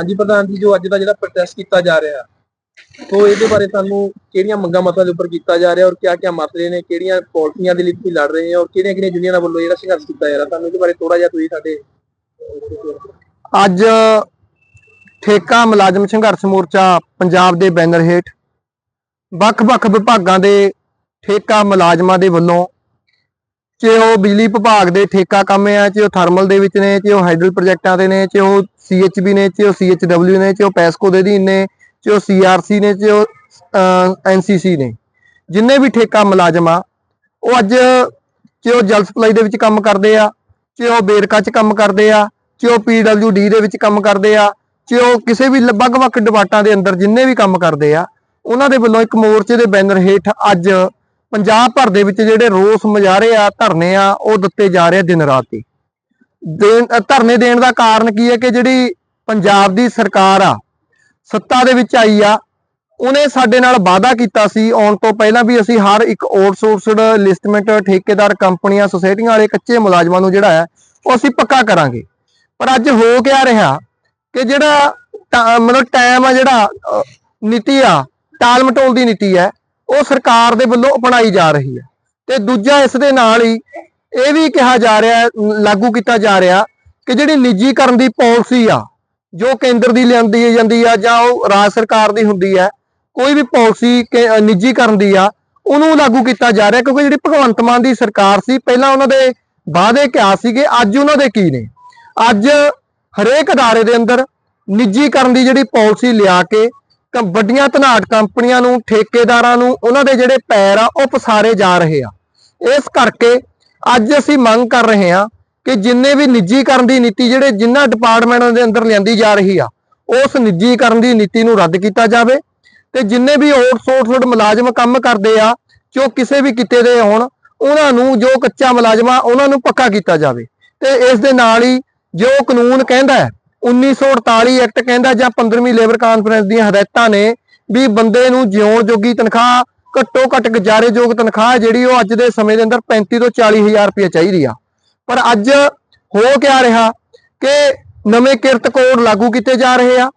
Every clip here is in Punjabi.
ਹਾਂਜੀ ਪ੍ਰਧਾਨ ਜੀ, ਜੋ ਅੱਜ ਦਾ ਜਿਹੜਾ ਪ੍ਰੋਟੈਸਟ ਕੀਤਾ ਜਾ ਰਿਹਾ ਉਹ ਇਹਦੇ ਬਾਰੇ ਸਾਨੂੰ ਕਿਹੜੀਆਂ ਮੰਗਾਂ ਮਤਾਂ ਦੇ ਉੱਪਰ ਕੀਤਾ ਜਾ ਰਿਹਾ ਔਰ ਕਿਆ ਕਿਆ ਮਸਲੇ ਨੇ, ਕਿਹੜੀਆਂ ਪਾਲਿਸੀਆਂ ਦੇ ਲਈ ਤੁਸੀਂ ਲੜ ਰਹੇ ਹੋ ਔਰ ਕਿਹੜੀਆਂ ਕਿਹੜੀਆਂ ਯੂਨੀਅਨਾਂ ਵੱਲੋਂ ਜਿਹੜਾ ਸੰਘਰਸ਼ ਕੀਤਾ ਜਾ ਰਿਹਾ, ਸਾਨੂੰ ਇਹਦੇ ਬਾਰੇ ਥੋੜਾ ਜਿਹਾ ਤੁਸੀਂ ਸਾਡੇ ਅੱਜ ਠੇਕਾ ਮੁਲਾਜ਼ਮ ਸੰਘਰਸ਼ ਮੋਰਚਾ ਪੰਜਾਬ ਦੇ ਬੈਨਰ ਹੇਠ ਵੱਖ-ਵੱਖ ਵਿਭਾਗਾਂ ਦੇ ਠੇਕਾ ਮੁਲਾਜ਼ਮਾਂ ਦੇ ਵੱਲੋਂ ਚਾਹੇ ਉਹ ਬਿਜਲੀ ਵਿਭਾਗ ਦੇ ਠੇਕਾ ਕੰਮ ਆ ਚਾਹੇ ਉਹ ਥਰਮਲ ਦੇ ਵਿੱਚ ਨੇ ਚਾਹੇ ਉਹ ਹਾਈਡਲ ਪ੍ਰੋਜੈਕਟਾਂ ਦੇ ਨੇ ਚਾਹੇ ਉਹ ਸੀਐਚਬੀ ਨੇ ਚਾਹੇ ਉਹ ਸੀਐਚਡਬਲਿਊ ਨੇ ਚਾਹੇ ਉਹ ਪੈਸਕੋ ਦੇ ਅਧੀਨ ਨੇ ਚਾਹੇ ਉਹ ਸੀਆਰਸੀ ਨੇ ਚਾਹੇ ਉਹ ਐਨਸੀਸੀ ਨੇ ਜਿੰਨੇ ਵੀ ਠੇਕਾ ਮੁਲਾਜ਼ਮ ਆ ਉਹ ਅੱਜ ਚਾਹੇ ਉਹ ਜਲ ਸਪਲਾਈ ਦੇ ਵਿੱਚ ਕੰਮ ਕਰਦੇ ਆ ਚਾਹੇ ਉਹ ਬੇਰਕਾ 'ਚ ਕੰਮ ਕਰਦੇ ਆ ਚਾਹੇ ਉਹ ਪੀਡਬਲਿਊਡੀ ਦੇ ਵਿੱਚ ਕੰਮ ਕਰਦੇ ਆ ਚਾਹੇ ਉਹ ਕਿਸੇ ਵੀ ਵੱਖ-ਵੱਖ ਡਿਪਾਰਟਾਂ ਦੇ ਅੰਦਰ ਜਿੰਨੇ ਵੀ ਕੰਮ ਕਰਦੇ ਆ ਉਹਨਾਂ ਦੇ ਵੱਲੋਂ ਇੱਕ ਮੋਰਚੇ ਦੇ ਬੈਨਰ ਹੇਠ ਅੱਜ ਪੰਜਾਬ ਭਰ ਦੇ ਵਿੱਚ ਜਿਹੜੇ ਰੋਸ ਮੁਜ਼ਾਹਰੇ ਆ, ਧਰਨੇ ਆ, ਉਹ ਦਿੱਤੇ ਜਾ ਰਹੇ ਆ ਦਿਨ ਰਾਤ ਹੀ। ਦੇਣ ਧਰਨੇ ਦੇਣ ਦਾ ਕਾਰਨ ਕੀ ਹੈ ਕਿ ਜਿਹੜੀ ਪੰਜਾਬ ਦੀ ਸਰਕਾਰ ਆ, ਸੱਤਾ ਦੇ ਵਿੱਚ ਆਈ ਆ, ਉਹਨੇ ਸਾਡੇ ਨਾਲ ਵਾਅਦਾ ਕੀਤਾ ਸੀ, ਆਉਣ ਤੋਂ ਪਹਿਲਾਂ ਵੀ ਅਸੀਂ ਹਰ ਇੱਕ ਆਊਟਸੋਰਸਡ ਲਿਸਟਮੈਂਟ ਠੇਕੇਦਾਰ ਕੰਪਨੀਆਂ, ਸੁਸਾਇਟੀਆਂ ਵਾਲੇ ਕੱਚੇ ਮੁਲਾਜ਼ਮਾਂ ਨੂੰ ਜਿਹੜਾ ਹੈ, ਉਹ ਅਸੀਂ ਪੱਕਾ ਕਰਾਂਗੇ। ਪਰ ਅੱਜ ਹੋ ਕਿਆ ਰਿਹਾ ਕਿ ਜਿਹੜਾ ਟਾ- ਮਤਲਬ ਟਾਈਮ ਆ ਜਿਹੜਾ ਨੀਤੀ ਆ, ਟਾਲ ਮਟੋਲ ਦੀ ਨੀਤੀ ਹੈ ਉਹ ਸਰਕਾਰ ਦੇ ਵੱਲੋਂ ਅਪਣਾਈ ਜਾ ਰਹੀ ਹੈ। ਤੇ ਦੂਜਾ ਇਸ ਦੇ ਨਾਲ ਹੀ ਇਹ ਵੀ ਕਿਹਾ ਜਾ ਰਿਹਾ ਲਾਗੂ ਕੀਤਾ ਜਾ ਰਿਹਾ ਕਿ ਜਿਹੜੀ ਨਿੱਜੀਕਰਨ ਦੀ ਪਾਲਿਸੀ ਆ, ਜੋ ਕੇਂਦਰ ਦੀ ਲਿਆਂਦੀ ਜਾਂਦੀ ਆ ਜਾਂ ਉਹ ਰਾਜ ਸਰਕਾਰ ਦੀ ਹੁੰਦੀ ਹੈ ਕੋਈ ਵੀ ਪਾਲਿਸੀ ਨਿੱਜੀਕਰਨ ਦੀ ਆ, ਉਹਨੂੰ ਲਾਗੂ ਕੀਤਾ ਜਾ ਰਿਹਾ ਕਿਉਂਕਿ ਜਿਹੜੀ ਭਗਵੰਤ ਮਾਨ ਦੀ ਸਰਕਾਰ ਸੀ, ਪਹਿਲਾਂ ਉਹਨਾਂ ਦੇ ਵਾਅਦੇ ਕਿਆ ਸੀਗੇ, ਅੱਜ ਉਹਨਾਂ ਦੇ ਕੀ ਨੇ? ਅੱਜ ਹਰੇਕ ਅਦਾਰੇ ਦੇ ਅੰਦਰ ਨਿੱਜੀਕਰਨ ਦੀ ਜਿਹੜੀ ਪਾਲਿਸੀ ਲਿਆ ਕੇ ਵੱਡੀਆਂ ਧਨਾਟ ਕੰਪਨੀਆਂ ਨੂੰ, ਠੇਕੇਦਾਰਾਂ ਨੂੰ, ਉਹਨਾਂ ਦੇ ਜਿਹੜੇ ਪੈਰ ਆ, ਉਹ ਪਸਾਰੇ ਜਾ ਰਹੇ ਆ। ਇਸ ਕਰਕੇ ਅੱਜ ਅਸੀਂ ਮੰਗ ਕਰ ਰਹੇ ਹਾਂ ਕਿ ਜਿੰਨੇ ਵੀ ਨਿੱਜੀਕਰਨ ਦੀ ਨੀਤੀ ਜਿਹੜੇ ਜਿੰਨਾ ਡਿਪਾਰਟਮੈਂਟਾਂ ਦੇ ਅੰਦਰ ਲਿਆਂਦੀ ਜਾ ਰਹੀ ਆ, ਉਸ ਨਿੱਜੀਕਰਨ ਦੀ ਨੀਤੀ ਨੂੰ ਰੱਦ ਕੀਤਾ ਜਾਵੇ ਤੇ ਜਿੰਨੇ ਵੀ ਆਊਟਸੋਰਸਡ ਮੁਲਾਜ਼ਮ ਕੰਮ ਕਰਦੇ ਆ ਜੋ ਕਿਸੇ ਵੀ ਕਿਤੇ ਦੇ ਹੋਣ, ਉਹਨਾਂ ਨੂੰ ਜੋ ਕੱਚਾ ਮੁਲਾਜ਼ਮ ਆ, ਉਹਨਾਂ ਨੂੰ ਪੱਕਾ ਕੀਤਾ ਜਾਵੇ। ਤੇ ਇਸ ਦੇ ਨਾਲ ਹੀ ਜੋ ਕਾਨੂੰਨ ਕਹਿੰਦਾ ਹੈ 1948 ਐਕਟ ਕਹਿੰਦਾ ਜਾਂ 15ਵੀਂ ਲੇਬਰ ਕਾਨਫਰੰਸ ਦੀਆਂ ਹਦਾਇਤਾਂ ਨੇ ਵੀ ਬੰਦੇ ਨੂੰ ਜਿਉਣ ਜੋਗੀ ਤਨਖਾਹ ਘੱਟੋ ਘੱਟ ਗੁਜ਼ਾਰੇਯੋਗ ਤਨਖਾਹ ਜਿਹੜੀ ਉਹ ਅੱਜ ਦੇ ਸਮੇਂ ਦੇ ਅੰਦਰ 35 ਤੋਂ 40 ਹਜ਼ਾਰ ਰੁਪਏ ਚਾਹੀਦੀ ਆ। ਪਰ ਅੱਜ ਹੋ ਕਿਆ ਰਿਹਾ ਕਿ ਨਵੇਂ ਕਿਰਤ ਕੋਡ ਲਾਗੂ ਕੀਤੇ ਜਾ ਰਹੇ ਆ,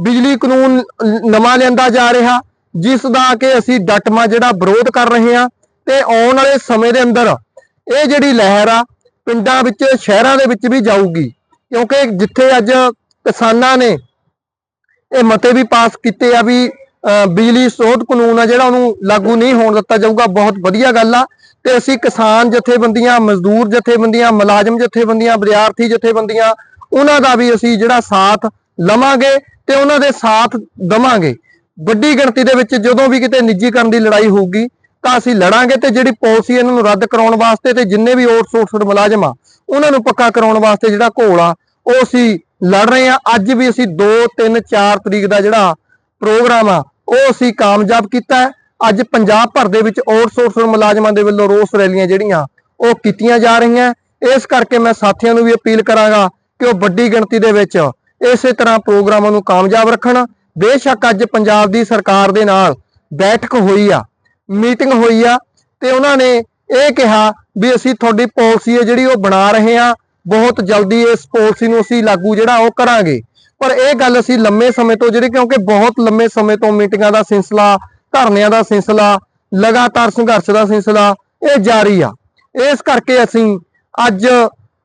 ਬਿਜਲੀ ਕਾਨੂੰਨ ਨਵਾਂ ਲਿਆਂਦਾ ਜਾ ਰਿਹਾ, ਜਿਸ ਦਾ ਕਿ ਅਸੀਂ ਡਟਮਾ ਜਿਹੜਾ ਵਿਰੋਧ ਕਰ ਰਹੇ ਆ ਤੇ ਆਉਣ ਵਾਲੇ ਸਮੇਂ ਦੇ ਅੰਦਰ ਇਹ ਜਿਹੜੀ ਲਹਿਰ ਆ, ਪਿੰਡਾਂ ਵਿੱਚ, ਸ਼ਹਿਰਾਂ ਦੇ ਵਿੱਚ ਵੀ ਜਾਊਗੀ। ਕਿਉਂਕਿ ਜਿੱਥੇ ਅੱਜ ਕਿਸਾਨਾਂ ਨੇ ਇਹ ਮਤੇ ਵੀ ਪਾਸ ਕੀਤੇ ਆ ਵੀ ਅਹ, ਬਿਜਲੀ ਸੋਧ ਕਾਨੂੰਨ ਆ ਜਿਹੜਾ ਉਹਨੂੰ ਲਾਗੂ ਨਹੀਂ ਹੋਣ ਦਿੱਤਾ ਜਾਊਗਾ ਬਹੁਤ ਵਧੀਆ ਗੱਲ ਆ। ਤੇ ਅਸੀਂ ਕਿਸਾਨ ਜਥੇਬੰਦੀਆਂ ਮਜ਼ਦੂਰ ਜਥੇਬੰਦੀਆਂ ਮੁਲਾਜ਼ਮ ਜਥੇਬੰਦੀਆਂ ਵਿਦਿਆਰਥੀ ਜਥੇਬੰਦੀਆਂ ਉਹਨਾਂ ਦਾ ਵੀ ਅਸੀਂ ਜਿਹੜਾ ਸਾਥ ਲਵਾਂਗੇ ਤੇ ਉਹਨਾਂ ਦੇ ਸਾਥ ਦਵਾਂਗੇ। ਵੱਡੀ ਗਿਣਤੀ ਦੇ ਵਿੱਚ ਜਦੋਂ ਵੀ ਕਿਤੇ ਨਿੱਜੀਕਰਨ ਦੀ ਲੜਾਈ ਹੋਊਗੀ ਤਾਂ ਅਸੀਂ ਲੜਾਂਗੇ ਤੇ ਜਿਹੜੀ ਪਾਲਿਸੀ ਇਹਨਾਂ ਨੂੰ ਰੱਦ ਕਰਾਉਣ ਵਾਸਤੇ ਤੇ ਜਿੰਨੇ ਵੀ ਆਊਟਸੋਰਸਡ ਮੁਲਾਜ਼ਮ ਆ ਉਹਨਾਂ ਨੂੰ ਪੱਕਾ ਕਰਾਉਣ ਵਾਸਤੇ ਜਿਹੜਾ ਘੋਲ ਆ, ਉਹ ਅਸੀਂ ਲੜ ਰਹੇ ਆ ਅੱਜ ਵੀ ਅਸੀਂ 2 3 4 ਤਰੀਕ ਦਾ ਜਿਹੜਾ ਪ੍ਰੋਗਰਾਮ ਆ, ਉਹ ਅਸੀਂ ਕਾਮਯਾਬ ਕੀਤਾ ਅੱਜ ਪੰਜਾਬ ਭਰ ਦੇ ਵਿੱਚ ਆਊਟਸੋਰਸਡ ਮੁਲਾਜ਼ਮਾਂ ਦੇ ਵੱਲੋਂ ਰੋਸ ਰੈਲੀਆਂ ਜਿਹੜੀਆਂ, ਉਹ ਕੀਤੀਆਂ ਜਾ ਰਹੀਆਂ ਇਸ ਕਰਕੇ ਮੈਂ ਸਾਥੀਆਂ ਨੂੰ ਵੀ ਅਪੀਲ ਕਰਾਂਗਾ ਕਿ ਉਹ ਵੱਡੀ ਗਿਣਤੀ ਦੇ ਵਿੱਚ ਇਸੇ ਤਰ੍ਹਾਂ ਪ੍ਰੋਗਰਾਮਾਂ ਨੂੰ ਕਾਮਯਾਬ ਰੱਖਣ। ਬੇਸ਼ੱਕ ਅੱਜ ਪੰਜਾਬ ਦੀ ਸਰਕਾਰ ਦੇ ਨਾਲ ਬੈਠਕ ਹੋਈ ਆ, ਮੀਟਿੰਗ ਹੋਈ ਆ, ਤੇ ਉਹਨਾਂ ਨੇ ਇਹ ਕਿਹਾ ਵੀ ਅਸੀਂ ਤੁਹਾਡੀ ਪਾਲਿਸੀ ਹੈ ਜਿਹੜੀ ਉਹ ਬਣਾ ਰਹੇ ਹਾਂ। ਬਹੁਤ ਜਲਦੀ ਇਸ ਪਾਲਿਸੀ ਨੂੰ ਅਸੀਂ ਲਾਗੂ ਜਿਹੜਾ ਉਹ ਕਰਾਂਗੇ। ਪਰ ਇਹ ਗੱਲ ਅਸੀਂ ਲੰਮੇ ਸਮੇਂ ਤੋਂ ਜਿਹੜੀ ਕਿਉਂਕਿ ਬਹੁਤ ਲੰਮੇ ਸਮੇਂ ਤੋਂ ਮੀਟਿੰਗਾਂ ਦਾ ਸਿਲਸਿਲਾ, ਧਰਨਿਆਂ ਦਾ ਸਿਲਸਿਲਾ, ਲਗਾਤਾਰ ਸੰਘਰਸ਼ ਦਾ ਸਿਲਸਿਲਾ ਇਹ ਜਾਰੀ ਆ। ਇਸ ਕਰਕੇ ਅਸੀਂ ਅੱਜ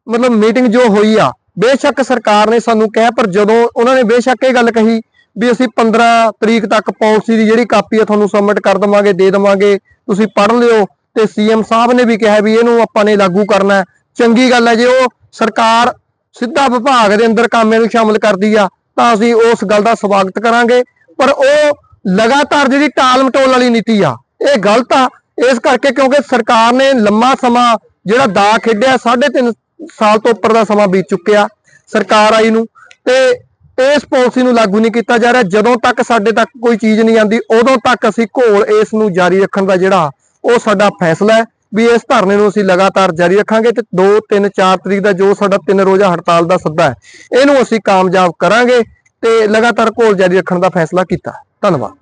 ਮਤਲਬ ਮੀਟਿੰਗ ਜੋ ਹੋਈ ਆ, ਬੇਸ਼ੱਕ ਸਰਕਾਰ ਨੇ ਸਾਨੂੰ ਕਿਹਾ, ਪਰ ਜਦੋਂ ਉਹਨਾਂ ਨੇ ਬੇਸ਼ੱਕ ਇਹ ਗੱਲ ਕਹੀ ਵੀ ਅਸੀਂ 15 ਤਰੀਕ ਤੱਕ ਪਾਲਿਸੀ ਦੀ ਜਿਹੜੀ ਕਾਪੀ ਆ, ਤੁਹਾਨੂੰ ਸਬਮਿਟ ਕਰ ਦਵਾਂਗੇ, ਦੇ ਦਵਾਂਗੇ, ਤੁਸੀਂ ਪੜ੍ਹ ਲਿਓ। ਤੇ ਸੀਐਮ ਸਾਹਿਬ ਨੇ ਵੀ ਕਿਹਾ ਵੀ ਇਹਨੂੰ ਆਪਾਂ ਨੇ ਲਾਗੂ ਕਰਨਾ ਹੈ। ਚੰਗੀ ਗੱਲ ਹੈ ਜੇ ਉਹ ਸਰਕਾਰ ਸਿੱਧਾ ਵਿਭਾਗ ਦੇ ਅੰਦਰ ਕਾਮੇ ਨੂੰ ਸ਼ਾਮਲ ਕਰਦੀ ਆ, ਤਾਂ ਅਸੀਂ ਉਸ ਗੱਲ ਦਾ ਸਵਾਗਤ ਕਰਾਂਗੇ। ਪਰ ਉਹ ਲਗਾਤਾਰ ਜਿਹੜੀ ਟਾਲ ਮਟੋਲ ਵਾਲੀ ਨੀਤੀ ਆ, ਇਹ ਗਲਤ ਆ। ਇਸ ਕਰਕੇ ਕਿਉਂਕਿ ਸਰਕਾਰ ਨੇ ਲੰਮਾ ਸਮਾਂ ਜਿਹੜਾ ਦਾ ਖੇਡਿਆ 3.5 ਸਾਲ ਤੋਂ ਉੱਪਰ ਦਾ ਸਮਾਂ ਬੀਤ ਚੁੱਕਿਆ ਸਰਕਾਰ ਆਈ ਨੂੰ। ਤੇ ਇਸ ਪਾਲਿਸੀ ਨੂੰ ਲਾਗੂ ਨਹੀਂ ਕੀਤਾ ਜਾ ਰਿਹਾ। ਜਦੋਂ ਤੱਕ ਸਾਡੇ ਤੱਕ ਕੋਈ ਚੀਜ਼ ਨਹੀਂ ਆਂਦੀ, ਉਦੋਂ ਤੱਕ ਅਸੀਂ ਘੋਲ ਇਸ ਨੂੰ ਜਾਰੀ ਰੱਖਣ ਦਾ ਜਿਹੜਾ ਉਹ ਸਾਡਾ ਫੈਸਲਾ ਹੈ ਵੀ ਇਸ ਧਰਨੇ ਨੂੰ ਅਸੀਂ ਲਗਾਤਾਰ ਜਾਰੀ ਰੱਖਾਂਗੇ ਤੇ 2 3 4 ਤਰੀਕ ਦਾ ਜੋ ਸਾਡਾ ਤਿੰਨ ਰੋਜ਼ਾ ਹੜਤਾਲ ਦਾ ਸੱਦਾ ਹੈ, ਇਹਨੂੰ ਅਸੀਂ ਕਾਮਯਾਬ ਕਰਾਂਗੇ ਤੇ ਲਗਾਤਾਰ ਘੋਲ ਜਾਰੀ ਰੱਖਣ ਦਾ ਫੈਸਲਾ ਕੀਤਾ। ਧੰਨਵਾਦ।